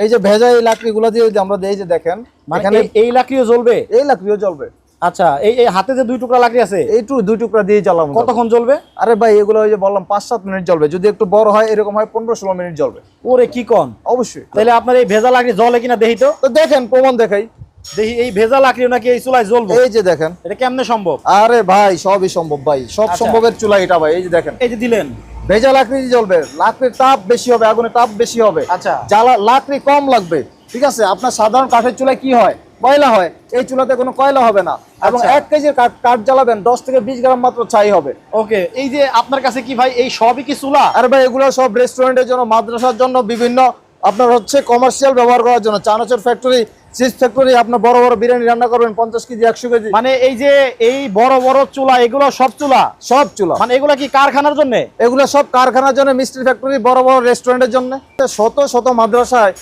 এই যে ভেজা এই লাকড়িগুলো দিয়ে যদি আমরা দেই যে দেখেন মানে এখানে এই- লাকড়িও জ্বলবে? এই লাকড়িও জ্বলবে। আচ্ছা এই এই হাতে যে দুই টুকরা লাকড়ি আছে এইটু দুই টুকরা দিয়ে জ্বালাবো। কতক্ষণ জ্বলবে? আরে ভাই এগুলো ওই যে বললাম পাঁচ সাত মিনিট জ্বলবে। যদি একটু বড় হয় এরকম হয় পনেরো ষোলো মিনিট জ্বলবে। ওরে কি কন? অবশ্যই। তাহলে আপনার এই ভেজা লাকড়ি জ্বলে কিনা দেখি তো? তো দেখেন প্রমাণ দেখাই। দেখি এই ভেজা লাকড়ি নাকি এই চুলায় জ্বলবে? এই যে দেখেন। এটা কেমনে সম্ভব? আরে ভাই সবই সম্ভব ভাই। সব আচ্ছা। সম্ভবের চুলা এটা ভাই এই যে দেখেন। এই যে দিলেন। ভেজা লাকড়ি দিয়ে জ্বলবে লাকড়ির তাপ বেশি হবে আগুনের তাপ বেশি হবে। আচ্ছা। জ্বালা লাকড়ি কম লাগবে ঠিক আছে? আপনার সাধারণ কাঠের চুলায় কি হয়? কয়লা হয় এই চুলাতে কোনো কয়লা হবে না। এবং আচ্ছা। এক কেজির কাঠ কাঠ জ্বালাবেন দশ থেকে বিশ গ্রাম মাত্র ছাই হবে। ওকে এই যে আপনার কাছে কি ভাই এই সবই কি চুলা? আর ভাই এগুলো সব রেস্টুরেন্টের জন্য মাদ্রাসার জন্য বিভিন্ন আপনার হচ্ছে কমার্শিয়াল ব্যবহার করার জন্য চানাচুর ফ্যাক্টরি চিজ ফ্যাক্টরি আপনার বড় বড় বিরিয়ানি রান্না করবেন পঞ্চাশ কেজি একশো কেজি। মানে এই যে এই বড় বড় চুলা এগুলো সব চুলা? সব চুলা। মানে এগুলো কি কারখানার জন্য? এগুলো সব কারখানার জন্য মিষ্টি ফ্যাক্টরি বড় বড় রেস্টুরেন্টের জন্য। শত শত মাদ্রাসায়